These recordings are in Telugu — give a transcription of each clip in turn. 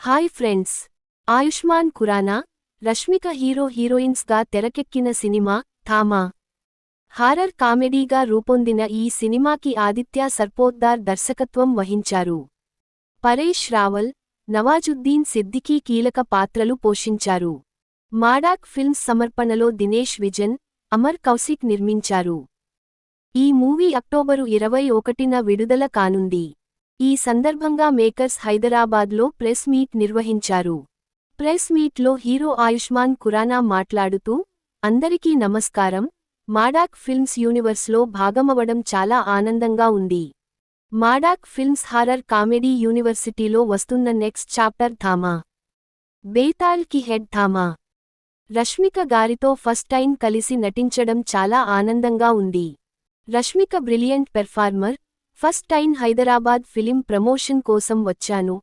Hi friends. Ayushmann Khurrana Rashmika hero హీరోయిన్స్గా తెరకెక్కిన సినిమా థామా. హారర్ కామెడీగా రూపొందిన ఈ సినిమాకి ఆదిత్య సర్పోద్దార్ దర్శకత్వం వహించారు. పరేష్ రావల్ నవాజుద్దీన్ సిద్దికీ కీలక పాత్రలు పోషించారు. మాడాక్ ఫిల్మ్స్ సమర్పణలో దినేష్ విజన్ అమర్ కౌశిక్ నిర్మించారు. ఈ మూవీ అక్టోబరు ఇరవై ఒకటిన విడుదల కానుంది. ఈ సందర్భంగా మేకర్స్ హైదరాబాద్లో ప్రెస్ మీట్ నిర్వహించారు. ప్రెస్ మీట్లో హీరో ఆయుష్మాన్ ఖురానా మాట్లాడుతూ అందరికీ నమస్కారం. మాడాక్ ఫిల్మ్స్ యూనివర్స్లో భాగమవడం చాలా ఆనందంగా ఉంది. మాడాక్ ఫిల్మ్స్ హారర్ కామెడీ యూనివర్సిటీలో వస్తున్న నెక్స్ట్ చాప్టర్ థామా బేతాల్కి హెడ్ థామా రష్మిక గారితో ఫస్ట్ టైం కలిసి నటించడం చాలా ఆనందంగా ఉంది. Rashmika brilliant performer first time Hyderabad film promotion కోసం వచ్చాను.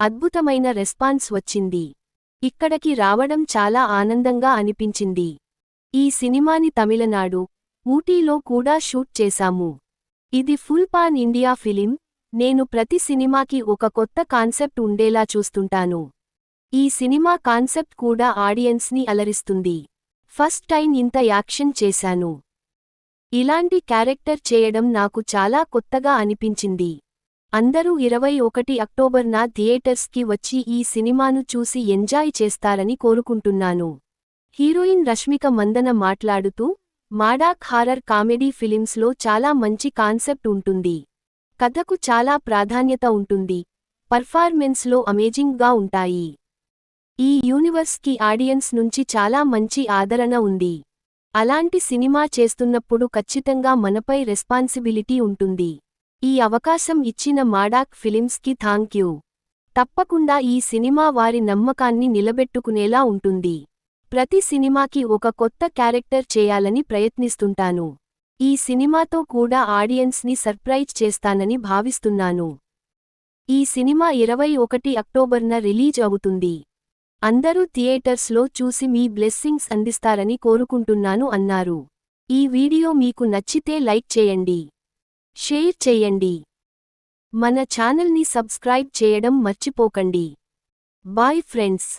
అద్భుతమైన రెస్పాన్స్ వచ్చింది. ఇక్కడికి రావడం చాలా ఆనందంగా అనిపించింది. ఈ సినిమాని తమిళనాడు ఊటీలో కూడా షూట్ చేశాము. ఇది ఫుల్ పాన్ ఇండియా ఫిలిం నేను ప్రతి సినిమాకి ఒక కొత్త కాన్సెప్ట్ ఉండేలా చూస్తుంటాను. ఈ సినిమా కాన్సెప్ట్ కూడా ఆడియన్స్ని అలరిస్తుంది. ఫస్ట్ టైం ఇంత యాక్షన్ చేశాను. ఇలాంటి క్యారెక్టర్ చేయడం నాకు చాలా కొత్తగా అనిపించింది. అందరూ ఇరవై ఒకటి అక్టోబర్న థియేటర్స్కి వచ్చి ఈ సినిమాను చూసి ఎంజాయ్ చేస్తారని కోరుకుంటున్నాను. హీరోయిన్ రష్మిక మందన మాట్లాడుతూ మాడాక్ హారర్ కామెడీ ఫిలిమ్స్లో చాలా మంచి కాన్సెప్ట్ ఉంటుంది. కథకు చాలా ప్రాధాన్యత ఉంటుంది. పర్ఫార్మెన్స్లో అమేజింగ్గా ఉంటాయి. ఈ యూనివర్స్కి ఆడియన్స్ నుంచి చాలా మంచి ఆదరణ ఉంది. అలాంటి సినిమా చేస్తున్నప్పుడు ఖచ్చితంగా మనపై రెస్పాన్సిబిలిటీ ఉంటుంది. ఈ అవకాశం ఇచ్చిన మాడాక్ ఫిలిమ్స్కి థాంక్యూ తప్పకుండా ఈ సినిమా వారి నమ్మకాన్ని నిలబెట్టుకునేలా ఉంటుంది. ప్రతి సినిమాకి ఒక కొత్త క్యారెక్టర్ చేయాలని ప్రయత్నిస్తుంటాను. ఈ సినిమాతో కూడా ఆడియన్స్ని సర్ప్రైజ్ చేస్తానని భావిస్తున్నాను. ఈ సినిమా ఇరవై ఒకటి అక్టోబర్న రిలీజ్ అవుతుంది. అందరూ థియేటర్స్లో చూసి మీ బ్లెస్సింగ్స్ అందిస్తారని కోరుకుంటున్నాను అన్నారు. ఈ వీడియో మీకు నచ్చితే లైక్ చేయండి. షేర్ చేయండి. మన ఛానల్ని సబ్స్క్రైబ్ చేయడం మర్చిపోకండి. Bye friends.